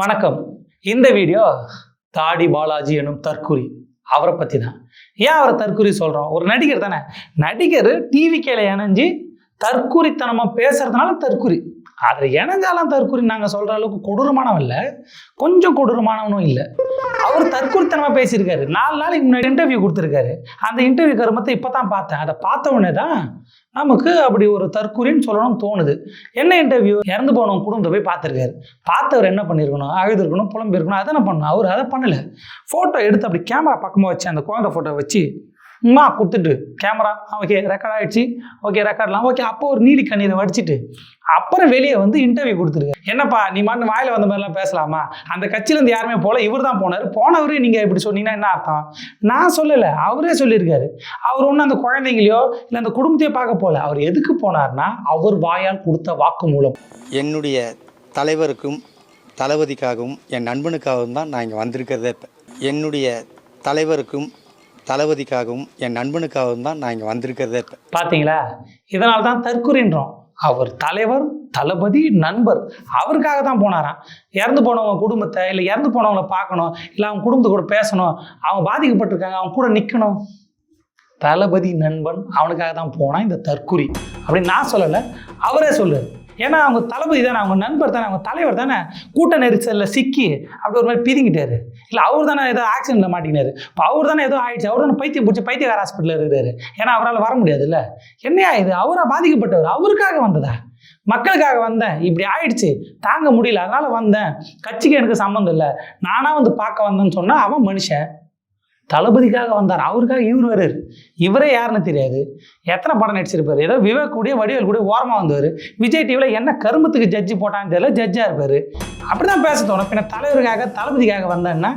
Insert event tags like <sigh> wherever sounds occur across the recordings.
வணக்கம். இந்த வீடியோ தாடி பாலாஜி எனும் தற்குறி அவரை பற்றி தான் ஏன் அவரை தற்குறி சொல்கிறோம் ஒரு நடிகர் தானே. நடிகர் டிவி கேல இணைஞ்சு தற்குறித்தனமாக பேசுறதுனால தற்குறி அதில் இணைஞ்சாலும் தற்குறி நாங்கள் சொல்கிற அளவுக்கு கொடூரமானவன் இல்லை. கொஞ்சம் கொடூரமானவனும் இல்லை. அவர் தற்குறித்தனமாக பேசியிருக்காரு. நாலு நாளைக்கு முன்னாடி இன்டர்வியூ கொடுத்துருக்காரு. அந்த இன்டர்வியூ கருமத்தை இப்போ தான் பார்த்தேன். அதை பார்த்த உடனே தான் நமக்கு அப்படி ஒரு தற்கூரின்னு சொல்லணும்னு தோணுது. என்ன இன்டர்வியூ இறந்து போனவங்க குடும்பத்தை போய் பார்த்துருக்காரு. பார்த்தவர் என்ன பண்ணியிருக்கணும் அழுதுருக்கணும் புலம்பிருக்கணும் அதை பண்ணணும்? அவர் அதை பண்ணல. ஃபோட்டோ எடுத்து அப்படி கேமரா பக்கமாக வச்சு அந்த குழந்தை ஃபோட்டோ வச்சு அம்மா கொடுத்துட்டு கேமரா ஓகே ரெக்கார்ட் ஆயிடுச்சு. ஓகே ரெக்கார்ட்லாம் ஓகே அப்போ ஒரு நீலி கண்ணீரை வடிச்சிட்டு அப்புறம் வெளியே வந்து இன்டர்வியூ கொடுத்துருக்காரு என்னப்பா நீ மட்டும் வாயில வந்த மாதிரிலாம் பேசலாமா? அந்த கட்சியிலேருந்து யாருமே போல இவர் தான் போனார். போனவரே நீங்கள் இப்படி சொன்னீங்கன்னா என்ன அர்த்தம்? நான் சொல்லலை அவரே சொல்லியிருக்காரு. அவர் ஒன்றும் அந்த குழந்தைங்களையோ இல்லை அந்த குடும்பத்தையோ பார்க்க போல. அவர் எதுக்கு போனார்னா அவர் வாயால் கொடுத்த வாக்குமூலம் என்னுடைய தலைவருக்கும் தளபதிக்காகவும் என் நண்பனுக்காகவும் தான் நான் இங்கே வந்திருக்கிறதே இப்போ. என்னுடைய தலைவருக்கும் தளபதிக்காகவும் என் நண்பனுக்காகவும் தான் நான் இங்கே வந்திருக்கிறதே. பார்த்தீங்களா இதனால் தான் தற்குறின்றோம். அவர் தலைவர் தளபதி நண்பர். அவருக்காக தான் போனாராம். இறந்து போனவங்க குடும்பத்தை இல்லை இறந்து போனவங்கள பார்க்கணும் இல்லை அவங்க குடும்பத்து கூட பேசணும் அவங்க பாதிக்கப்பட்டிருக்காங்க அவங்க கூட நிற்கணும் தளபதி நண்பன் அவனுக்காக தான் போனான் இந்த தற்குறி. அப்படின்னு நான் சொல்லலை அவரே சொல்லுது ஏன்னா அவங்க தளபதி தானே அவங்க நண்பர் தானே அவங்க தலைவர் தானே கூட்ட நெரிசலில் சிக்கி அப்படி ஒரு மாதிரி பிதிங்கிட்டாரு. இல்லை அவர் தானே ஏதோ ஆக்சிடென்ட்டில் மாட்டிக்கினாரு. இப்போ அவர் தானே ஏதோ ஆயிடுச்சு. அவர் தானே பைத்தியம் பிடிச்சி பைத்தியகார ஹாஸ்பிட்டலில் இருக்கிறாரு. ஏன்னா அவரால் வர முடியாதுல்ல. என்னையா இது? அவரா பாதிக்கப்பட்டவர். அவருக்காக வந்ததா? மக்களுக்காக வந்தேன். இப்படி ஆயிடுச்சு. தாங்க முடியல. அதனால வந்தேன். கட்சிக்கு எனக்கு சம்மந்தம் இல்லை. நானா வந்து பார்க்க வந்தேன்னு சொன்னா அவன் மனுஷன். தளபதிக்காக வந்தார். அவருக்காக இவர் வர்றாரு இவரே யாருன்னு தெரியாது. எத்தனை படம் நடிச்சிருப்பார்? ஏதோ விவேக் கூட வடிவேல் கூட ஓரமாக வந்தவர். விஜய் டிவியில் என்ன கருமத்துக்கு ஜட்ஜி போட்டான்னு தெரியல ஜட்ஜாக இருப்பார். அப்படி தான் பேச தோணும். பின்ன தலைவருக்காக தளபதிக்காக வந்தேன்னா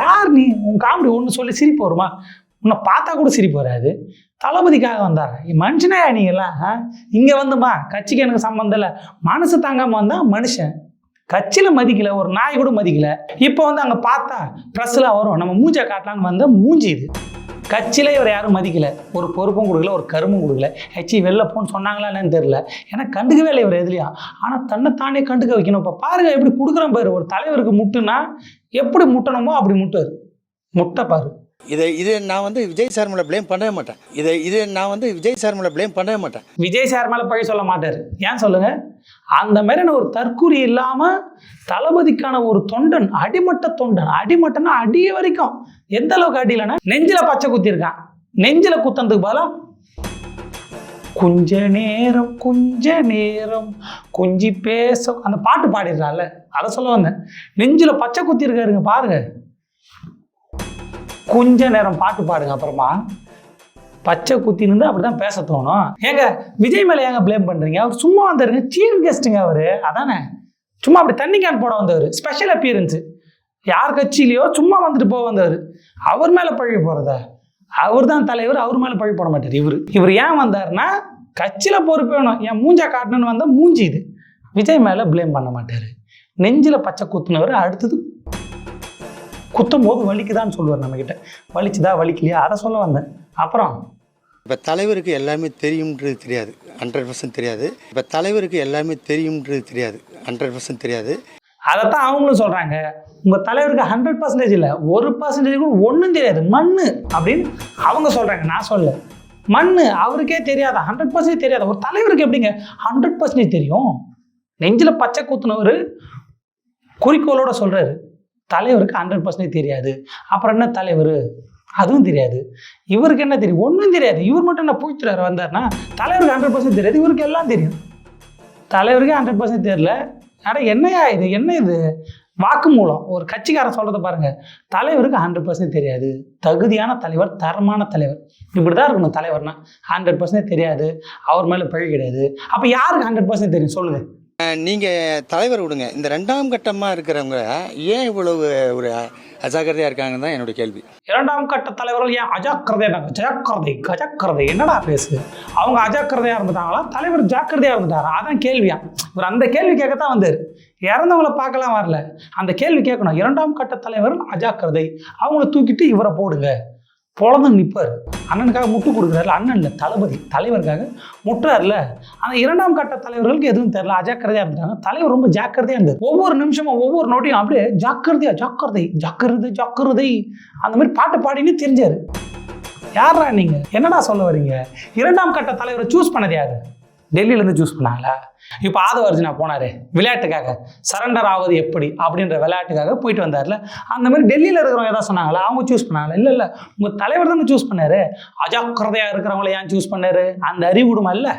யார் நீ உன் காமெடி ஒன்று சொல்லி சிரிப்பு வருமா? உன்னை பார்த்தா கூட சிரிப்பு வராது. தளபதிக்காக வந்தார். மனுஷனே நீங்களாம் இங்கே வந்துமா கட்சிக்கு எனக்கு சம்மந்தம் இல்லை. மனசு தாங்காமல் வந்தால் மனுஷன். கட்சியில் மதிக்கல ஒரு நாய் கூட மதிக்கல. இப்போ வந்து அங்கே பார்த்தா ப்ரெஸ்ஸில் வரும். நம்ம மூஞ்சை காட்டலான்னு வந்தால் மூஞ்சி இது. கட்சியில இவர் யாரும் மதிக்கல. ஒரு பொறுப்பும் கொடுக்கல ஒரு கருமும் கொடுக்கல. ஹெச்சி வெளில போன்னு சொன்னாங்களா என்னன்னு தெரியல. ஏன்னா கண்டுக்கவே இல்லை இவர் எதுலையா ஆனால் தானே கண்டுக்க வைக்கணும். இப்போ பாருங்க எப்படி கொடுக்குறோம் பாரு. ஒரு தலைவருக்கு முட்டுனா எப்படி முட்டணுமோ அப்படி முட்டுவார். முட்டை பாரு. இதை இது நான் வந்து விஜய் சார் மேலே ப்ளேம் பண்ணவே மாட்டேன். இதை இது நான் வந்து விஜய் சார் மேலே ப்ளேம் பண்ணவே மாட்டேன். விஜய் சார் மேலே பழி சொல்ல மாட்டார். ஏன் சொல்லுங்க? அந்த மாதிரியான ஒரு தற்கூறி இல்லாமல் தளபதிக்கான ஒரு தொண்டன் அடிமட்ட தொண்டன் அடிமட்டம்னா அடிய வரைக்கும். எந்த அளவுக்கு அடியிலன்னா நெஞ்சில பச்சை குத்திருக்கான். நெஞ்சில குத்தனதுக்கு பதிலாக கொஞ்ச நேரம் கொஞ்ச நேரம் கொஞ்சி பேச அந்த பாட்டு பாடிடுறான்ல அதை சொல்ல வந்தேன். நெஞ்சில பச்சை குத்திருக்காருங்க பாருங்க. கொஞ்ச நேரம் பாட்டு பாடுங்க அப்புறமா. பச்சை குத்தி நின்று அப்படி தான் பேச தோணும். ஏங்க விஜய் மேலே ஏங்க ப்ளேம் பண்ணுறீங்க அவர் சும்மா வந்தாருங்க சீஃப் கெஸ்ட்டுங்க அவர். அதானே? சும்மா அப்படி தண்ணி கேன் போட வந்தவர். ஸ்பெஷல் அப்பியரன்ஸு யார் கட்சியிலையோ சும்மா வந்துட்டு போக வந்தவர். அவர் மேலே பழகி போகிறதா அவர் தான் தலைவர் அவர் மேலே பழி போட மாட்டார். இவர். இவர் ஏன் வந்தாருன்னா கட்சியில் பொறுப்பு வேணும். என் மூஞ்சா காட்டணும்னு வந்தால் மூஞ்சி இது. விஜய் மேலே ப்ளேம் பண்ண மாட்டார். நெஞ்சில் பச்சை குத்துனவர் அடுத்தது குத்தும் போது வலிக்குதான்னு சொல்லுவார் நம்மக்கிட்ட வலிச்சுதா வலிக்கலையா? அதை சொல்ல வந்தேன். அப்புறம்? இப்போ தலைவருக்கு எல்லாமே தெரியும்ன்றது தெரியாது. ஹண்ட்ரட் பர்சன்ட் தெரியாது. இப்போ தலைவருக்கு எல்லாமே தெரியும்ன்றது தெரியாது. ஹண்ட்ரட் பர்சன்ட் தெரியாது. அதைத்தான் அவங்களும் சொல்கிறாங்க உங்கள் தலைவருக்கு ஹண்ட்ரட் பர்சன்டேஜ் இல்லை. ஒரு பர்சன்டேஜ் கூட ஒன்றும் தெரியாது. மண்ணு அப்படின்னு அவங்க சொல்கிறாங்க நான் சொல்ல மண்ணு அவருக்கே தெரியாதா? ஹண்ட்ரட் பர்சன்டேஜ் தெரியாதா? ஒரு தலைவருக்கு எப்படிங்க ஹண்ட்ரட் பர்சன்டேஜ் தெரியும்? நெஞ்சில் பச்சை குத்துனவர் குறிக்கோளோட சொல்கிறாரு தலைவருக்கு ஹண்ட்ரட் பர்சன்டேஜ் தெரியாது. அப்புறம் என்ன தலைவர்? அதுவும் தெரியாது. இவருக்கு என்ன தெரியும்? ஒன்றும் தெரியாது. இவர் மட்டும் என்ன பூச்சிறாரு வந்தார்னா தலைவருக்கு ஹண்ட்ரட் பர்சன்ட் தெரியாது. இவருக்கு எல்லாம் தெரியும். தலைவருக்கே ஹண்ட்ரட் பர்சன்ட் தெரியல. ஆனால் என்னையா இது? என்ன இது? வாக்குமூலம். ஒரு கட்சிக்காரன் சொல்கிறத பாருங்கள் தலைவருக்கு ஹண்ட்ரட் பர்சன்ட் தெரியாது. தகுதியான தலைவர் தரமான தலைவர். இப்படி தான் இருக்கணும் தலைவர்னா. ஹண்ட்ரட் பர்சன்ட் தெரியாது. அவர் மேலே பழி கிடையாது. அப்போ யாருக்கு ஹண்ட்ரட் பர்சன்ட் தெரியும்? சொல்லுங்கள் நீங்கள் தலைவர் விடுங்க. இந்த ரெண்டாம் கட்டமாக இருக்கிறவங்க ஏன் இவ்வளவு ஒரு அஜாக்கிரதையாக இருக்காங்கன்னு தான் என்னுடைய கேள்வி. இரண்டாம் கட்ட தலைவர்கள் ஏன் அஜாக்கிரதையாக இருந்தாங்க ஜாக்கிரதை கஜாக்கிரதை. என்னடா பேசு? அவங்க அஜாக்கிரதையாக இருந்துட்டாங்களா? தலைவர் ஜாக்கிரதையாக இருந்துட்டாரா? அதான் கேள்வியா. இவர் அந்த கேள்வி கேட்கத்தான் வந்தார். இறந்தவங்கள பார்க்கலாம் வரல. அந்த கேள்வி கேட்கணும். இரண்டாம் கட்ட தலைவர்கள் அஜாக்கிரதை. அவங்கள தூக்கிட்டு இவரை போடுங்க. பொழந்து நிற்பார் அண்ணனுக்காக முட்டு கொடுக்குறாருல அண்ணன் இல்லை தளபதி. தலைவருக்காக முட்டுறாருல. அந்த இரண்டாம் கட்ட தலைவர்களுக்கு எதுவும் தெரியல. அஜாக்கிரதையாக இருந்துட்டாங்க. தலைவர் ரொம்ப ஜாக்கிரதையாக இருந்தார். ஒவ்வொரு நிமிஷமும் ஒவ்வொரு நோட்டையும் அப்படியே ஜாக்கிரதையா ஜாக்கிரதை ஜாக்கிரதை ஜாக்கிரதை. அந்த மாதிரி பாட்டு பாடினே தெரிஞ்சாரு. யாரா நீங்க? என்னடா சொல்ல வரீங்க? இரண்டாம் கட்ட தலைவரை சூஸ் பண்ணது யாரு? டெல்லியிலேருந்து சூஸ் பண்ணாங்களா? இப்போ ஆதவ அர்ஜுனா போனாரு. விளையாட்டுக்காக சரண்டர் ஆவது எப்படி? அப்படின்ற விளையாட்டுக்காக போயிட்டு வந்தார்ல. அந்த மாதிரி டெல்லியில் இருக்கிறவங்க ஏதாவது சொன்னாங்களா? அவங்க சூஸ் பண்ணாங்களா? இல்லை இல்லை. உங்கள் தலைவர் தானே சூஸ் பண்ணாரு. அஜாக்கிரதையாக இருக்கிறவங்கள ஏன் சூஸ் பண்ணாரு? அந்த அறிவுடுமா இல்லை.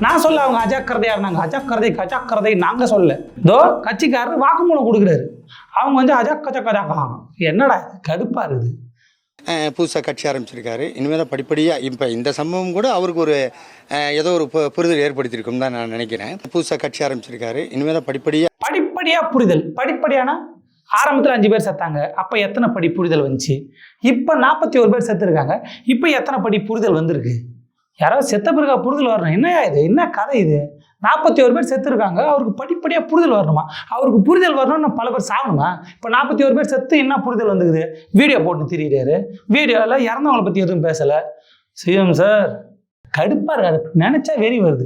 நான் சொல்ல அவங்க அஜாக்கிரதையாக இருந்தாங்க. அஜாக்கிரதை கஜாக்கிரதை நாங்கள் சொல்ல. இதோ கட்சிக்காரர் வாக்குமூலம் கொடுக்குறாரு. அவங்க வந்து அஜாக்கஜா என்னடா கடுப்பாக இருக்குது புதுசாக கட்சி ஆரம்பிச்சிருக்காரு. இனிமேல் தான் படிப்படியாக இப்போ இந்த சம்பவம் கூட அவருக்கு ஒரு ஏதோ ஒரு பு- புரிதல் ஏற்படுத்தியிருக்கும் தான் நான் நினைக்கிறேன். புதுசாக கட்சி ஆரம்பிச்சிருக்காரு. இனிமேல் தான் படிப்படியாக படிப்படியாக புரிதல். படிப்படியானா ஆரம்பத்தில் அஞ்சு பேர் செத்தாங்க. அப்போ எத்தனை படி புரிதல் வந்துச்சு? இப்போ நாற்பத்தி ஒரு பேர் செத்துருக்காங்க. இப்போ எத்தனை படி புரிதல் வந்திருக்கு? யாராவது செத்த பிறகு புரிதல் வரணும்? என்னையா இது? என்ன கதை இது? நாற்பத்தி ஒரு பேர் செத்துருக்காங்க அவருக்கு படிப்படியாக புரிதல் வரணுமா? அவருக்கு புரிதல் வரணும்னு பல பேர் சாகணுமா? இப்போ நாற்பத்தி ஒரு பேர் செத்து என்ன புரிதல் வந்துக்குது? வீடியோ போட்டு திரியிறாரு. வீடியோவில் இறந்தவங்களை பற்றி எதுவும் பேசலை. சிஎம் சார் கடுப்பாக இருக்காது நினச்சா வெறி வருது.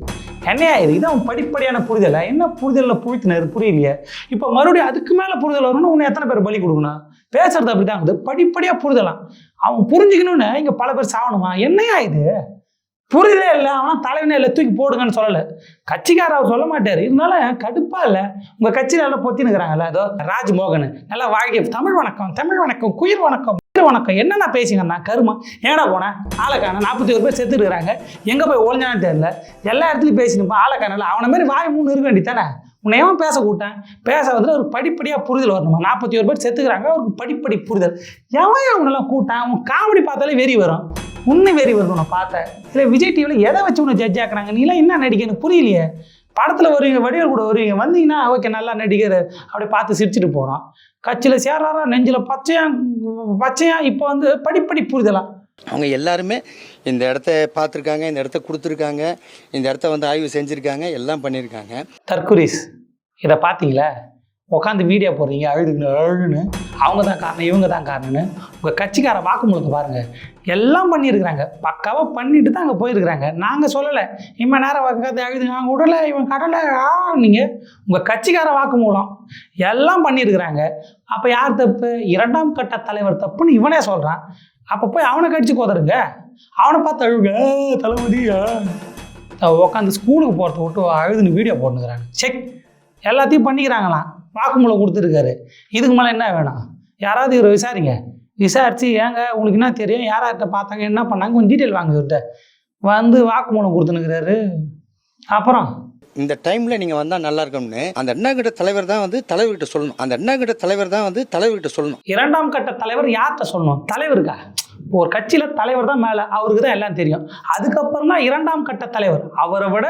என்னையா இது? இதான் படிப்படியான புரிதலா? என்ன புரிதலில் புழுத்தினாரு புரியலையே. இப்போ மறுபடியும் அதுக்கு மேலே புரிதல் வரணும்னு உன்னை எத்தனை பேர் பலி கொடுக்கணும்? பேசுறது அப்படி தான் படிப்படியாக புரிதலாம் அவன் புரிஞ்சுக்கணும்னு இங்கே பல பேர் சாகணுமா? என்னையா இது? புரிதலே இல்லை. அவனா தலைவனே இல்லை. தூக்கி போடுங்கன்னு சொல்லலை. கட்சிக்கார அவர் சொல்ல மாட்டார். இருந்தாலும் கடுப்பா இல்லை. உங்கள் கட்சியில் எல்லாம் பொத்தினுக்கிறாங்கல்ல அதோ ராஜ்மோகன். நல்லா வாழ்க்கை தமிழ் வணக்கம். தமிழ் வணக்கம். குயிர் வணக்கம். வணக்கம். என்னென்ன பேசிங்கன்னா கருமா. ஏடா போனேன் ஆளைக்கான நாற்பத்தி ஒரு பேர் செத்துருக்குறாங்க எங்கே போய் ஒழிஞ்சானு தெரியல. எல்லா இடத்துலையும் பேசினுப்பா ஆளைக்கானல அவனை மாதிரி வாய் மூணு இருக்க வேண்டித்தானே உன்னை ஏன் பேச கூட்டேன் பேச வந்து ஒரு படிப்படியாக புரிதல் வரணுமா? நாற்பத்தி ஒரு பேர் செத்துக்கிறாங்க. அவருக்கு படிப்படி புரிதல். எவன் அவனெல்லாம் கூட்டான் அவன் காமெடி பார்த்தாலே வெறி வரும். உன்னை வெறி வரும் உன்னை பார்த்தேன் இல்லை விஜய் டிவியில் எதை வச்சு உன்னை ஜட்ஜ் ஆக்குறாங்க? நீலாம் என்ன நடிக்க எனக்கு புரியலையே. படத்தில் வருவீங்க வடிவேல் கூட வருவீங்க. வந்தீங்கன்னா ஓகே நல்லா நடிகர். அப்படி பார்த்து சிரிச்சுட்டு போனோம் கட்சியில் சேராரா நெஞ்சில் பச்சையா பச்சையா இப்போ வந்து படிப்படி புரிதலாம் அவங்க எல்லாருமே இந்த இடத்த பார்த்துருக்காங்க இந்த இடத்த கொடுத்துருக்காங்க இந்த இடத்த வந்து ஆய்வு செஞ்சுருக்காங்க எல்லாம் பண்ணியிருக்காங்க தற்குரிஸ் இதை பார்த்தீங்களா? உட்காந்து வீடியோ போடுறீங்க அழுதுன்னு அழுன்னு அவங்க தான் காரணம் இவங்க தான் காரணம்னு. உங்கள் கட்சிக்கார வாக்குமூலத்தை பாருங்கள் எல்லாம் பண்ணியிருக்கிறாங்க. பக்காவாக பண்ணிட்டு தான் அங்கே போயிருக்கிறாங்க. நாங்கள் சொல்லலை. இம்ம நேரம் உட்காந்து அழுதுங்க அவங்க விடலை இவன் கடலை ஆ நீங்கள் உங்கள் கட்சிக்கார வாக்குமூலம் எல்லாம் பண்ணியிருக்கிறாங்க. அப்போ யார் தப்பு? இரண்டாம் கட்ட தலைவர் தப்புன்னு இவனே சொல்கிறான் அப்போ போய் அவனை கடிச்சு கோதருங்க அவனை பார்த்து அழுக தளபதியா உட்காந்து ஸ்கூலுக்கு போகிறத விட்டு அழுதுன்னு வீடியோ போட்டுக்கிறாங்க செக். எல்லாத்தையும் பண்ணிக்கிறாங்களாம். வாக்குமூலம் கொடுத்துருக்காரு. இதுக்கு மேலே என்ன வேணும்? யாராவது இவரை விசாரிங்க. விசாரித்து ஏங்க உங்களுக்கு என்ன தெரியும்? யார்கிட்ட பார்த்தாங்க? என்ன பண்ணாங்க? கொஞ்சம் டீட்டெயில் வாங்க இவர்கிட்ட. வந்து வாக்குமூலம் கொடுத்துனுக்கிறாரு அப்புறம்? இந்த டைமில் நீங்கள் வந்தால் நல்லா இருக்கும்னு அந்த எண்ணாகிட்ட தலைவர் தான் வந்து தலைவர்கிட்ட சொல்லணும். அந்த எண்ணாகிட்ட தலைவர் தான் வந்து தலைவர்கிட்ட சொல்லணும். இரண்டாம் கட்ட தலைவர் யார்கிட்ட சொல்லணும்? தலைவருக்கா? இப்போ ஒரு கட்சியில் தலைவர் தான் மேலே. அவருக்கு தான் எல்லாம் தெரியும். அதுக்கப்புறம் தான் இரண்டாம் கட்ட தலைவர். அவரை விட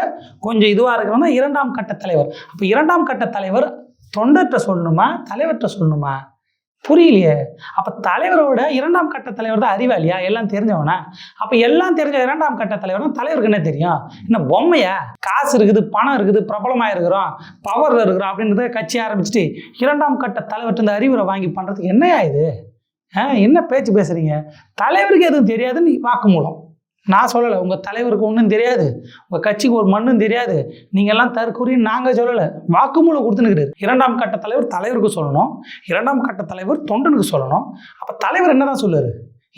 கொஞ்சம் இதுவாக இருக்கிறவங்க இரண்டாம் கட்ட தலைவர். அப்போ இரண்டாம் கட்ட தலைவர் தொண்டர்கிட்ட சொல்லணுமா? தலைவர்கிட்ட சொல்லணுமா? புரியலையே. அப்போ தலைவரோட இரண்டாம் கட்ட தலைவர் தான் அறிவாளியா? எல்லாம் தெரிஞ்சவனா? அப்போ எல்லாம் தெரிஞ்ச இரண்டாம் கட்ட தலைவர் தான் தலைவருக்கு என்ன தெரியும். என்ன பொம்மையா? காசு இருக்குது பணம் இருக்குது பிரபலமாக இருக்கிறோம் பவரில் இருக்கிறோம் அப்படின்றத கட்சி ஆரம்பிச்சுட்டு இரண்டாம் கட்ட தலைவர்கிட்ட இந்த அறிவுரை வாங்கி பண்ணுறதுக்கு என்னையா இது? ஆ என்ன பேச்சு பேசுகிறீங்க தலைவருக்கு எதுவும் தெரியாதுன்னு நீ வாக்குமூலம். நான் சொல்லலை உங்கள் தலைவருக்கு ஒன்றும் தெரியாது. உங்கள் கட்சிக்கு ஒரு மண்ணும் தெரியாது. நீங்கள்லாம் தற்கூறின்னு நாங்கள் சொல்லலை. வாக்குமூலம் கொடுத்துனுக்கிறாரு இரண்டாம் கட்ட தலைவர் தலைவருக்கு சொல்லணும். இரண்டாம் கட்ட தலைவர் தொண்டனுக்கு சொல்லணும். அப்போ தலைவர் என்ன தான் சொல்லுவார்?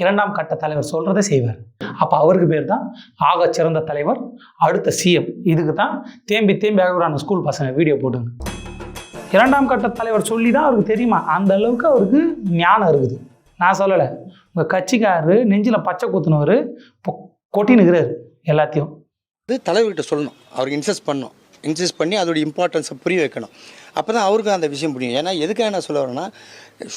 இரண்டாம் கட்ட தலைவர் சொல்கிறத செய்வார். அப்போ அவருக்கு பேர் தான் ஆக சிறந்த தலைவர் அடுத்த சிஎம் இதுக்கு தான் தேம்பி தேம்பி அழுகுறாங்க ஸ்கூல் பசங்க வீடியோ போட்டுங்க இரண்டாம் கட்ட தலைவர் சொல்லி தான் அவருக்கு தெரியுமா? அந்த அளவுக்கு அவருக்கு ஞானம் இருக்குது. நான் சொல்லலை. உங்கள் கட்சிக்காரரு நெஞ்சில் பச்சை குத்துனவர் இப்போ கொட்டினுக்கிறாரு எல்லாத்தையும். இது தலைவர்கிட்ட சொல்லணும். அவருக்கு இன்சஸ்ட் பண்ணணும். இன்சஸ்ட் பண்ணி அதோட இம்பார்ட்டன்ஸை புரிய வைக்கணும். அப்போ தான் அவருக்கும் அந்த விஷயம் புரியும். ஏன்னா எதுக்காக நான் சொல்ல வரேன்னா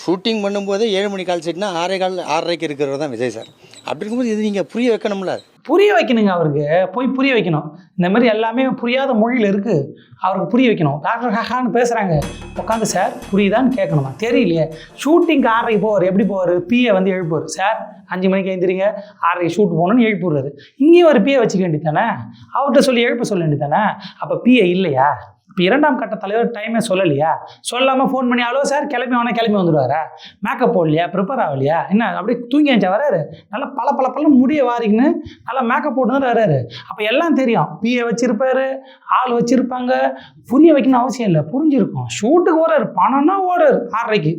ஷூட்டிங் பண்ணும்போதே ஏழு மணி கால் சீட்னா ஆறே கால் ஆறரைக்கு இருக்கிறவர் தான் விஜய் சார். அப்படி இருக்கும்போது இது நீங்கள் புரிய வைக்கணும்ல. புரிய வைக்கணுங்க அவருக்கு. போய் புரிய வைக்கணும். இந்த மாதிரி எல்லாமே புரியாத மொழியில் இருக்குது அவருக்கு புரிய வைக்கணும். டாக்டர் ஹஹான்னு பேசுகிறாங்க உட்காந்து சார் புரியுதான்னு கேட்கணுமா? தெரியலையே. ஷூட்டிங்க்கு ஆறரைக்கு போவார். எப்படி போவார்? பிஏ வந்து எழுப்புவார். சார் அஞ்சு மணிக்கு எழுந்திரிங்க ஆறரைக்கு ஷூட் போகணும்னு எழுப்பிடுறாரு இங்கேயும் ஒரு பிஏ வச்சுக்க வேண்டியதானே அவர்கிட்ட சொல்லி எழுப்ப சொல்ல வேண்டியதானே அப்போ பிஏ இல்லையா? இப்போ இரண்டாம் கட்ட தலைவர் டைமே சொல்லலையா? சொல்லாமல் ஃபோன் பண்ணி ஹலோ சார் கிளம்பி வேணா கிளம்பி வந்துடுவாரா? மேக்கப் போடலையா? ப்ரிப்பேர் ஆகலையா? என்ன அப்படியே தூங்கி எழுந்தா வராரு? நல்லா பல பல பல முடிய வாரிங்கன்னு நல்லா மேக்கப் போட்டு தான் வராரு. அப்போ எல்லாம் தெரியும். பிஏ வச்சுருப்பாரு ஆள் வச்சுருப்பாங்க. புரிய வைக்கணும் அவசியம் இல்லை. புரிஞ்சிருக்கும். ஷூட்டுக்கு ஓடுறாரு. பணம்னா ஓடுறாரு. ஆறரைக்கு.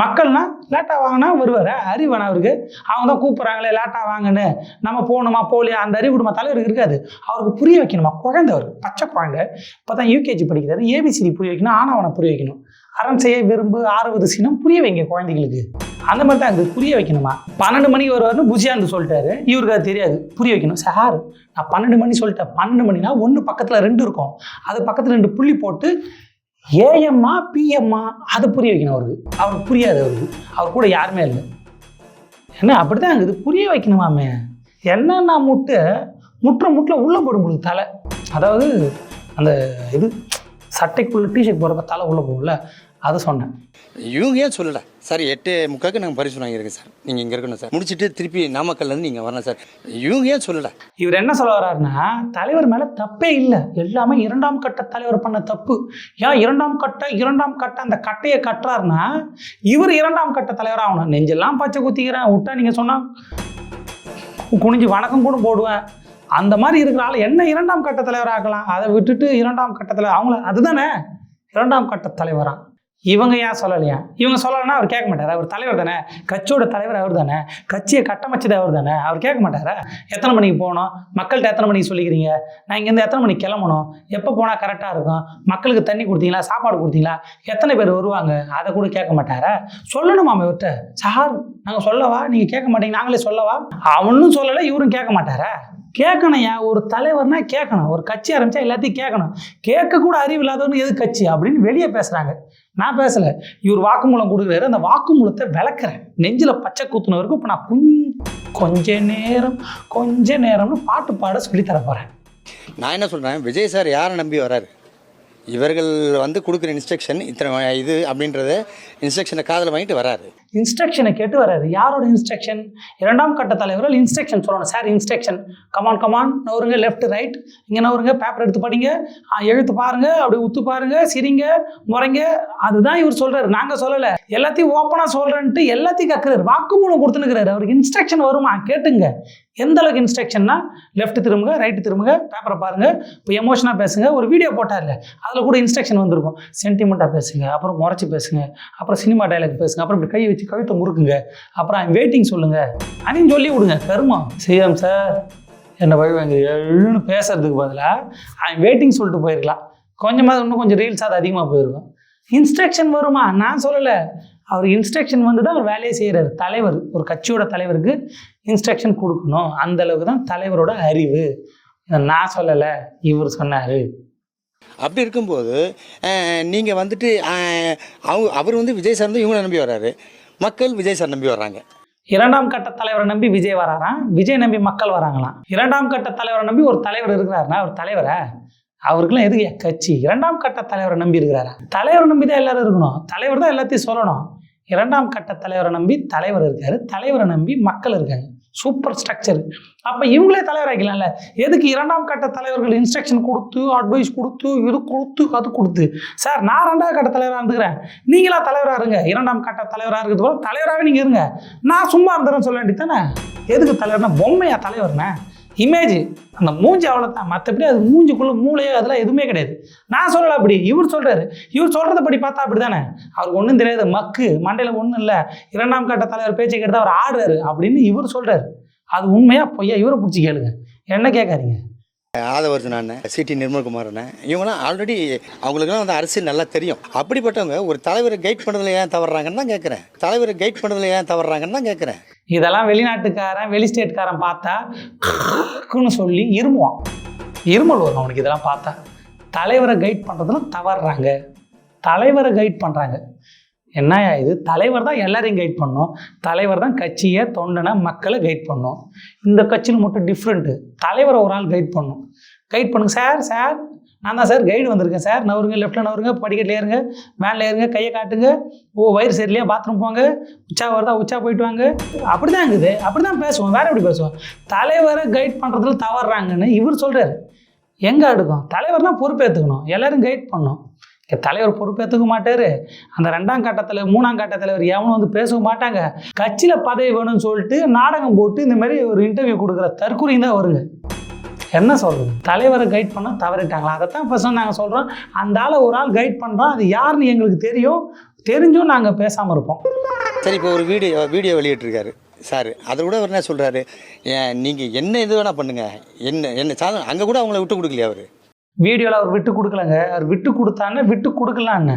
மக்கள்னா லேட்டாக வாங்கினா வருவார். அறிவானா அவருக்கு. அவங்க தான் கூப்பிட்றாங்களே லேட்டாக வாங்கன்னு. நம்ம போகணுமா போகலையா? அந்த அறிவு குடும்ப தலைவருக்கு இருக்காது. அவருக்கு புரிய வைக்கணுமா? குழந்தை அவர் பச்சை குழந்தை. இப்போ தான் யூகேஜி படிக்கிறாரு. ஏபிசிடி புரிய வைக்கணும் ஆனவனை புரிய வைக்கணும். அறம் செய்ய விரும்பு ஆறுவது சினம் புரிய வைங்க குழந்தைகளுக்கு. அந்த மாதிரி தான் இது புரிய வைக்கணுமா? பன்னெண்டு மணிக்கு வருவார்னு புஜியாந்து சொல்லிட்டாரு. இவருக்கு அது தெரியாது. புரிய வைக்கணும். சார் நான் பன்னெண்டு மணி சொல்லிட்டேன். பன்னெண்டு மணினா ஒன்று பக்கத்தில் ரெண்டு இருக்கும். அது பக்கத்தில் ரெண்டு புள்ளி போட்டு ஏஎம்மா பிஎம்மா அதை புரிய வைக்கணும் அவருக்கு. அவருக்கு புரியாது அவருக்கு. அவர் கூட யாருமே இல்லை. என்ன அப்படிதான் இருக்குது. புரிய வைக்கணுமாமே? என்னென்னா முட்டை முற்ற முட்டில் உள்ளே போடும் உங்களுக்கு தலை. அதாவது அந்த இது சட்டைக்குள்ளே டிஷர்ட் போடுறப்ப தலை உள்ளே போகும்ல அதை சொன்னேன். இவங்க ஏன் சொல்லலை? சார் எட்டு முக்காக்கு நாங்கள் பரிசு வாங்கியிருக்கேன் சார். நீங்கள் இங்கே இருக்கணும் சார். முடிச்சுட்டு திருப்பி நாமக்கல்லேருந்து நீங்கள் வரணும் சார். இவங்க ஏன் சொல்லலை? இவர் என்ன சொல்ல வர்றாருன்னா தலைவர் மேலே தப்பே இல்லை. எல்லாமே இரண்டாம் கட்ட தலைவர் பண்ண தப்பு. ஏன் இரண்டாம் கட்ட இரண்டாம் கட்ட அந்த கட்டையை கட்டுறாருன்னா இவர் இரண்டாம் கட்ட தலைவர் ஆகணும். நெஞ்செல்லாம் பச்சை குத்திக்கிறேன் விட்டா நீங்கள் சொன்னால் குனிஞ்சு வணக்கம் கூட போடுவேன். அந்த மாதிரி இருக்கிற ஆள் என்ன இரண்டாம் கட்ட தலைவர் ஆக்கலாம் அதை விட்டுட்டு இரண்டாம் கட்ட தலைவர் அவங்கள அதுதானே? இரண்டாம் கட்ட தலைவரா. இவங்க ஏன் சொல்லலையா? இவங்க சொல்லலைன்னா அவர் கேட்க மாட்டார்? அவர் தலைவர் தானே? கட்சியோட தலைவர் அவர் தானே? கட்சியை கட்டமைச்சது அவர் தானே? அவர் கேட்க மாட்டாரா? எத்தனை மணிக்கு போகணும்? மக்கள்கிட்ட எத்தனை மணிக்கு சொல்லிக்கிறீங்க? நான் இங்கேருந்து எத்தனை மணிக்கு கிளம்பணும்? எப்போ போனால் கரெக்டாக இருக்கும்? மக்களுக்கு தண்ணி கொடுத்தீங்களா? சாப்பாடு கொடுத்தீங்களா? எத்தனை பேர் வருவாங்க? அதை கூட கேட்க மாட்டாரா? சொல்லணுமா இவர்கிட்ட. சார் நாங்கள் சொல்லவா? நீங்கள் கேட்க மாட்டீங்க. நாங்களே சொல்லவா? அவனும் சொல்லலை இவரும் கேட்க மாட்டாரா? கேட்கணும்யா ஒரு தலைவர்னா கேட்கணும் ஒரு கட்சி ஆரம்பித்தா எல்லாத்தையும் கேட்கணும் கேட்கக்கூட அறிவு இல்லாதவனு எது கட்சி அப்படின்னு வெளியே பேசுகிறாங்க நான் பேசலை. இவர் வாக்குமூலம் கொடுக்குறாரு. அந்த வாக்குமூலத்தை விளக்குறேன். நெஞ்சில் பச்சை குத்துனவருக்கு இப்போ நான் குஞ் கொஞ்ச நேரம் கொஞ்ச நேரம்னு பாட்டு பாட சொல்லித்தர போகிறேன் நான் என்ன சொல்கிறேன் விஜய் சார் யாரை நம்பி வராரு இவர்கள் வந்து கொடுக்குற இன்ஸ்ட்ரக்ஷன் இத்தனை இது அப்படின்றத இன்ஸ்ட்ரக்ஷனை காதில் வாங்கிட்டு வராரு இன்ஸ்ட்ரக்ஷனை கேட்டு வர்றாரு. யாரோட இன்ஸ்ட்ரக்ஷன் இரண்டாம் கட்ட தலைவர்கள் இன்ஸ்ட்ரக்ஷன் சொல்லணும். Sir instruction come on come on நவருங்க left right இங்கே நவருங்க பேப்பர் எடுத்து படிங்க. எழுத்து பாருங்க அப்படி உத்து பாருங்க சிரிங்க முறைங்க. அதுதான் இவர் சொல்றாரு. நாங்கள் சொல்லலை. எல்லாத்தையும் ஓப்பனாக சொல்றேன்ட்டு எல்லாத்தையும் கக்குறாரு. வாக்குமூலம் கொடுத்துனுக்கிறாரு அவருக்கு இன்ஸ்ட்ரக்ஷன் வருமா? கேட்டுங்க. எந்த அளவுக்கு இன்ஸ்ட்ரக்ஷன்னா லெஃப்ட் திரும்புங்க ரைட்டு திரும்புங்க பேப்பரை பாருங்க. இப்போ எமோஷனாக பேசுங்க. ஒரு வீடியோ போட்டார்ல. அதில் கூட இன்ஸ்ட்ரக்ஷன் வந்திருக்கும். சென்டிமெண்ட்டாக பேசுங்க. அப்புறம் முறைச்சி பேசுங்க. அப்புறம் சினிமா டைலாக் பேசுங்க. அப்புறம் இப்படி கை வச்சு கழுத்தை முறுக்குங்க. அப்புறம் வெயிட்டிங் சொல்லுங்க. அதையும் சொல்லி விடுங்க. கருமா சிஎம் சார் என்னை வழி எழுன்னு பேசுறதுக்கு பதிலாக அவன் வெயிட்டிங் சொல்லிட்டு போயிருக்கலாம். கொஞ்சமாக இன்னும் கொஞ்சம் ரீல்ஸ் அது அதிகமாக போயிருக்கும். இன்ஸ்ட்ரக்ஷன் வருமா? நான் சொல்லலை. அவர் இன்ஸ்ட்ரக்ஷன் வந்து தான் அவர் வேலையை செய்கிறார் தலைவர் ஒரு கட்சியோட தலைவருக்கு இன்ஸ்ட்ரக்ஷன் கொடுக்கணும். அந்த அளவுக்கு தான் தலைவரோட அறிவு. நான் சொல்லலை. இவர் சொன்னார். அப்படி இருக்கும்போது நீங்கள் வந்துட்டு அவங்க அவர் வந்து விஜய் சார் வந்து இவங்களை நம்பி வராரு மக்கள் விஜய் சார் நம்பி வர்றாங்க. இரண்டாம் கட்ட தலைவரை நம்பி விஜய் வராராம் விஜய் நம்பி மக்கள் வராங்களாம் இரண்டாம் கட்ட தலைவரை நம்பி ஒரு தலைவர் இருக்கிறாருன்னா அவர் தலைவரை அவருக்குலாம் எதுக்கு கட்சி? இரண்டாம் கட்ட தலைவரை நம்பி இருக்கிறாரா? தலைவரை நம்பி தான் எல்லாரும் இருக்கணும். தலைவர் தான் எல்லாத்தையும் சொல்லணும். இரண்டாம் கட்ட தலைவரை நம்பி தலைவர் இருக்காரு. தலைவரை நம்பி மக்கள் இருக்காங்க. Super structure. அப்போ இவங்களே தலைவராக்கலாம்ல எதுக்கு இரண்டாம் கட்ட தலைவர்கள் இன்ஸ்ட்ரக்ஷன் கொடுத்து அட்வைஸ் கொடுத்து இது கொடுத்து அது கொடுத்து? சார் நான் ரெண்டாவது கட்ட தலைவராக இருந்துக்கிறேன். நீங்களா தலைவராக இருங்க. இரண்டாம் கட்ட தலைவராக இருக்கிறது போல தலைவராகவே நீங்கள் இருங்க. நான் சும்மா இருந்துறேன்னு சொல்ல வேண்டியது தானே? எதுக்கு தலைவர்னா பொம்மையா தலைவர்னா? இமேஜ் அந்த மூஞ்சி அவ்வளோதான் மற்றபடி அது மூஞ்சிக்குள்ளே மூளையோ அதெல்லாம் எதுவுமே கிடையாது. நான் சொல்லலை அப்படி. இவர் சொல்கிறாரு இவர் சொல்கிறத படி பார்த்தா அப்படி தானே அவருக்கு ஒன்றும் தெரியாது. மக்கு. மண்டையில் ஒன்றும் இல்லை. இரண்டாம் கட்ட தலைவர் பேச்சை கேட்டு அவர் ஆடுறாரு அப்படின்னு இவர் சொல்கிறாரு அது உண்மையாக பொய்யா? இவரை பிடிச்சி கேளுங்க. என்ன கேட்காதீங்க. ஆதவர்ஜன் நான் சிடி நிர்மல்குமார் அண்ணன் இவங்களாம் ஆல்ரெடி அவங்களுக்குலாம் வந்து அரசியல் நல்லா தெரியும். அப்படிப்பட்டவங்க ஒரு தலைவரை கைட் பண்ணுறதுல ஏன் தவறாங்கன்னு தான் கேட்குறேன் தலைவரை கைட் பண்ணுறதுல ஏன் தவறாங்கன்னு தான் கேட்குறேன் இதெல்லாம் வெளிநாட்டுக்காரன் வெளி ஸ்டேட்காரன் பார்த்தா சொல்லி இருமுவான். இருமல் வரும் அவனுக்கு இதெல்லாம் பார்த்தா. தலைவரை கைட் பண்ணுறதுலாம் தவறுறாங்க தலைவரை கைட் பண்ணுறாங்க என்னையா இது? தலைவர் தான் எல்லாரையும் கைட் பண்ணும். தலைவர் தான் கட்சியை தொண்டனை மக்களை கைட் பண்ணும். இந்த கட்சியில் மட்டும் டிஃப்ரெண்ட்டு தலைவரை ஒரு ஆள் கைட் பண்ணும். கைட் பண்ணுங்க. சார் சார் நான் தான் சார் கைடு வந்திருக்கேன். சார் நவருங்க லெஃப்ட்டில் நவருங்க படிக்கட்டில் ஏறுங்க வேனில் ஏறுங்க கையை காட்டுங்க. ஓ வயிறு சரியில்லையா பாத்ரூம் போங்க. உச்சா வருதா? உச்சா போயிட்டு வாங்க. அப்படி தான் இருக்குது. அப்படி தான் பேசுவோம். வேற எப்படி பேசுவோம்? தலைவரை கைட் பண்ணுறதுல தவறுறாங்கன்னு இவர் சொல்கிறார் எங்கே அடுக்கும்? தலைவர்னால் பொறுப்பேற்றுக்கணும் எல்லோரும் கைட் பண்ணும். தலைவர் பொறுப்பேற்றுக்க மாட்டார். அந்த ரெண்டாம் கட்டத்தில் மூணாம் கட்டத்தில் தலைவர் எவனும் வந்து பேசவும் மாட்டாங்க. கட்சியில் பதவி வேணும்னு சொல்லிட்டு நாடகம் போட்டு இந்த மாதிரி ஒரு இன்டர்வியூ கொடுக்குற தற்கொலையும் தான் வருங்க என்ன சொல்கிறது தலைவரை கைட் பண்ண தவறிட்டாங்களா? அதைத்தான் ஃபஸ்ட்டு நாங்கள் சொல்கிறோம் அந்த ஆளை ஒரு ஆள் கைட் பண்ணுறோம் அது யாருன்னு எங்களுக்கு தெரியும். தெரிஞ்சும் நாங்கள் பேசாமல் இருப்போம். சரி இப்போ ஒரு வீடியோ வீடியோ வெளியிட்டிருக்காரு சார். அதை கூட அவர் என்ன சொல்கிறாரு ஏன் நீங்கள் என்ன இது வேணால் பண்ணுங்கள் என்ன என்ன சாதனை அங்கே கூட அவங்கள விட்டு கொடுக்கலையா அவர்? வீடியோவில் அவர் விட்டு கொடுக்கலங்க. அவர் விட்டு கொடுத்தான்னு விட்டு கொடுக்கலான்னு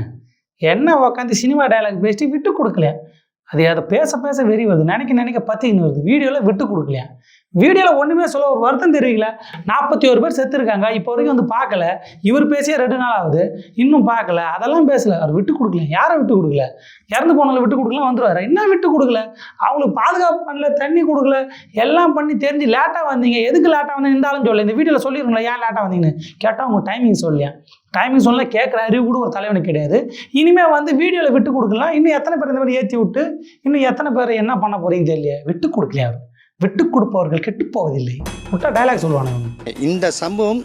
என்ன உக்காந்து சினிமா டைலாக் பேசிட்டு விட்டு கொடுக்கல அது அதை பேச பேச வெறி வருது. நினைக்க நினைக்க பத்திக்கின்னு வருது. வீடியோவில் விட்டு கொடுக்கலையா? வீடியோவில் ஒன்றுமே சொல்ல ஒரு வருத்தம் தெரிவிக்கல. நாற்பத்தி ஒரு பேர் செத்துருக்காங்க. இப்போ வரைக்கும் வந்து பார்க்கல இவர் பேசியே ரெண்டு நாள் ஆகுது. இன்னும் பார்க்கல அதெல்லாம் பேசல. அவர் விட்டு கொடுக்கல. யாரை விட்டு கொடுக்கல? இறந்து போனவங்களை விட்டு கொடுக்கலாம் வந்துருவாரு. என்ன விட்டு கொடுக்கல? அவங்களுக்கு பாதுகாப்பு பண்ணல தண்ணி கொடுக்கல எல்லாம் பண்ணி தெரிஞ்சு லேட்டாக வந்தீங்க. எதுக்கு லேட்டாக வந்து இருந்தாலும் சொல்ல. இந்த வீடியோவில் சொல்லிடுங்களா ஏன் லேட்டாக வந்தீங்கன்னு. கேட்டால் உங்கள் டைமிங் சொல்லியா டைமிங் சொல்ல கேட்குற அறிவு கூட ஒரு தலைவனுக்கு கிடையாது. இனிமேல் வந்து வீடியோவில் விட்டு கொடுக்கலாம். இன்னும் எத்தனை பேர் இந்த மாதிரி ஏற்றி விட்டு இன்னும் எத்தனை பேர் என்ன பண்ண போகிறீங்க தெரியல விட்டு கொடுக்கலையா அவர்? விட்டு கொடுப்பவர்கள் கெட்டு போவதில்லை. விட்டா டைலாக் சொல்லுவானுங்க இந்த சம்பவம்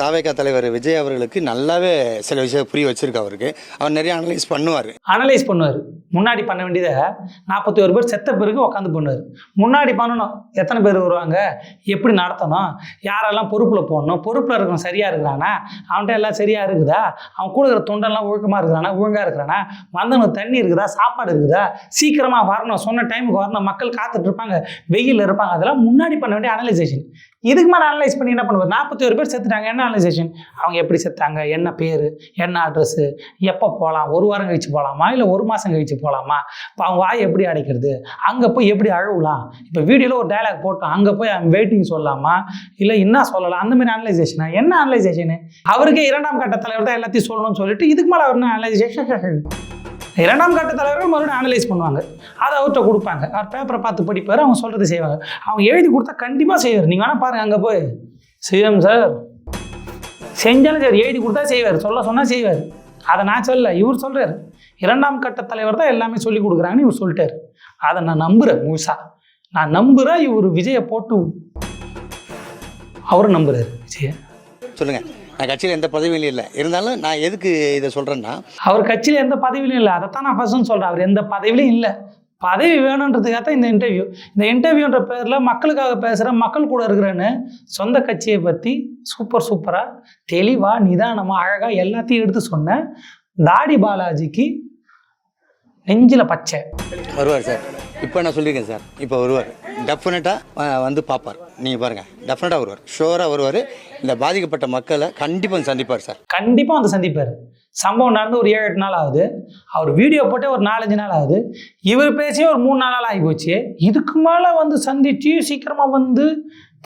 தாவேக்கா தலைவர் விஜய் அவர்களுக்கு நல்லாவே சில விஷயம் புரிய வச்சிருக்கு அவருக்கு. அவர் நிறைய அனலைஸ் பண்ணுவார். அனலைஸ் பண்ணுவார். முன்னாடி பண்ண வேண்டியதை நாற்பத்தி ஒரு பேர் செத்த பிறகு உட்காந்து பண்ணுவார். முன்னாடி பண்ணணும். எத்தனை பேர் வருவாங்க? எப்படி நடத்தணும்? யாரெல்லாம் பொறுப்பில் போடணும்? பொறுப்பில் இருக்கணும் சரியாக இருக்கிறானா? அவன்கிட்ட எல்லாம் சரியாக இருக்குதா? அவன் கூட இருக்கிற தொண்டெல்லாம் ஒழுக்கமாக இருக்கிறானா? ஒழுங்காக இருக்கிறானா? வந்தவனுக்கு தண்ணி இருக்குதா? சாப்பாடு இருக்குதா? சீக்கிரமாக வரணும். சொன்ன டைமுக்கு வரணும். மக்கள் காத்துட்டு வெயிலில் இருப்பாங்க. அதெல்லாம் முன்னாடி பண்ண வேண்டிய அனலைசேஷன் இதுக்கு மேலே அனலைஸ் பண்ணி என்ன பண்ணுவார் நாற்பத்தி ஒரு பேர் செத்துட்டாங்க. என்ன அனலைசேஷன் அவங்க எப்படி செத்தாங்க? என்ன பேர்? என்ன அட்ரஸ்ஸு எப்போ போகலாம் ஒரு வாரம் கழிச்சு போகலாமா இல்லை ஒரு மாதம் கழிச்சு போகலாமா இப்போ அவங்க வாய் எப்படி அடைக்கிறது? அங்கே போய் எப்படி அழுவலாம்? இப்போ வீடியோவில் ஒரு டயலாக் போட்டோம் அங்கே போய் வெயிட்டிங் சொல்லலாமா இல்லை என்ன சொல்லலாம்? அந்த மாதிரி அனலைசேஷனா என்ன அனலைசேஷனு அவருக்கே இரண்டாம் கட்ட தலைவர் தான் எல்லாத்தையும் சொல்லணும்னு சொல்லிட்டு இதுக்கு மேலே அவர் என்ன அனலைசேஷன் <laughs> இரண்டாம் கட்ட தலைவர்கள் மறுபடியும் அனலைஸ் பண்ணுவாங்க. அதை அவர்கிட்ட கொடுப்பாங்க. அவர் பேப்பரை பார்த்து படிப்பார் அவங்க சொல்கிறது செய்வாங்க. அவங்க எழுதி கொடுத்தா கண்டிப்பாக செய்வார். நீங்கள் வேணால் பாருங்கள் அங்கே போய். சிஎம் சார் செஞ்சாலும் சரி எழுதி கொடுத்தா செய்வார். சொல்ல சொன்னால் செய்வார். அதை நான் சொல்ல இவர் சொல்கிறார் இரண்டாம் கட்ட தலைவர் தான் எல்லாமே சொல்லி கொடுக்குறாங்கன்னு இவர் சொல்லிட்டார். அதை நான் நம்புகிறேன் முழுசா. நான் நம்புகிறேன் இவர் விஜயை போட்டு அவரும் நம்புகிறார் விஜயை. சொல்லுங்கள் நான் கட்சியில் எந்த பதவியிலும் இல்லை. இருந்தாலும் நான் எதுக்கு இதை சொல்கிறேன்னா அவர் கட்சியில் எந்த பதவியிலும் இல்லை. அதைத்தான் நான் ஃபர்ஸ்ட்னு சொல்கிறேன் அவர் எந்த பதவியிலும் இல்லை. பதவி வேணுன்றதுக்காக தான் இந்த இன்டர்வியூ இந்த இன்டர்வியூன்ற பேரில் மக்களுக்காக பேசுகிறேன் மக்கள் கூட இருக்கிறேன்னு சொந்த கட்சியை பற்றி சூப்பர் சூப்பராக தெளிவாக நிதானமாக அழகாக எல்லாத்தையும் எடுத்து சொன்னேன் தாடி பாலாஜிக்கு நெஞ்சில் பச்சை. வருவார் சார். இப்போ நான் சொல்லியிருக்கேன் சார். இப்போ வருவார் டெஃபினட்டாக வந்து பார்ப்பார். நீங்கள் பாருங்கள் டெஃபினட்டாக வருவார் ஷோராக வருவார் இந்த பாதிக்கப்பட்ட மக்களை கண்டிப்பாக சந்திப்பார் சார். கண்டிப்பாக வந்து சந்திப்பார். சம்பவம் நடந்து ஒரு ஏழு எட்டு நாள் ஆகுது. அவர் வீடியோ போட்டே ஒரு நாலஞ்சு நாள் ஆகுது. இவர் பேசியே ஒரு மூணு நாள் ஆகி போச்சு இதுக்கு மேலே வந்து சந்திச்சு சீக்கிரமாக வந்து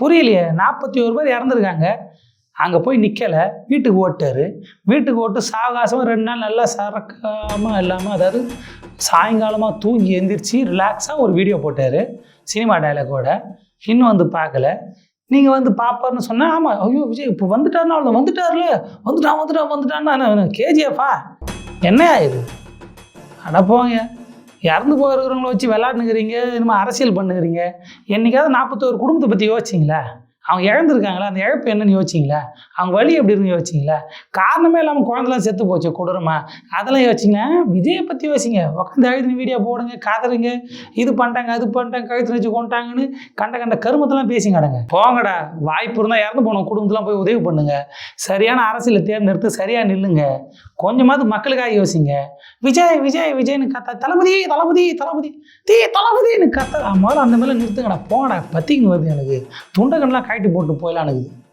புரியலையே. நாற்பத்தி ஒரு பேர் இறந்துருக்காங்க. அங்கே போய் நிற்கலை வீட்டுக்கு ஓட்டார். வீட்டுக்கு ஓட்டு சாகாசமாக ரெண்டு நாள் நல்லா சறக்காமல் இல்லாமல் அதாவது சாயங்காலமாக தூங்கி எந்திரிச்சு ரிலாக்ஸாக ஒரு வீடியோ போட்டார். சினிமா டைலாகோட இன்னும் வந்து பார்க்கல. நீங்கள் வந்து பாப்பார்னு சொன்னால் ஆமாம் ஐயோ விஜய் இப்போ வந்துட்டாருன்னா அவ்வளோ வந்துட்டார்ல. வந்துட்டான் வந்துட்டான் வந்துட்டான்னா கேஜிஎஃபா என்ன ஆயிரு அடப்போங்க போங்க. இறந்து போகிறவங்கள வச்சு விளாட்னுக்கிறீங்க இனிமேல் அரசியல் பண்ணுகிறீங்க. என்றைக்காவது நாற்பத்தோரு குடும்பத்தை பற்றி யோசிச்சிங்களா? அவங்க இழந்திருக்காங்களா? அந்த இழப்பு என்னன்னு யோசிச்சிங்களா? அவங்க வழி எப்படி இருந்து யோசிச்சிங்களா? காரணமே இல்லாமல் குழந்தைலாம் செத்து போச்சு கொடூரமா. அதெல்லாம் யோசிச்சிங்கன்னா விஜயை பற்றி யோசிங்க. உட்காந்து எழுதின வீடியோ போடுங்க காதலுங்க இது பண்ணிட்டாங்க அது பண்ணிட்டாங்க கழுத்து வச்சு கொண்டாங்கன்னு கண்ட கண்ட கருமத்தெல்லாம் பேசிங்கடங்க போங்கடா. வாய்ப்பு இருந்தால் இறந்து போனோம் குடும்பத்தெலாம் போய் உதவி பண்ணுங்க. சரியான அரசியலை தேர்ந்தெடுத்து சரியாக நில்லுங்க. கொஞ்சமாவது மக்களுக்காக யோசிங்க. விஜய் விஜய் விஜய்னு கத்த தளபதி தளபதி தளபதி. தீ தளபதின்னு கத்த. முதல்ல அந்த மாதிரிலாம் நிறுத்துங்கடா. போங்கடா. பத்திக்கு வருது எனக்கு. துண்டகன்லாம் காய்ட்டு போட்டு போயிடலான்னு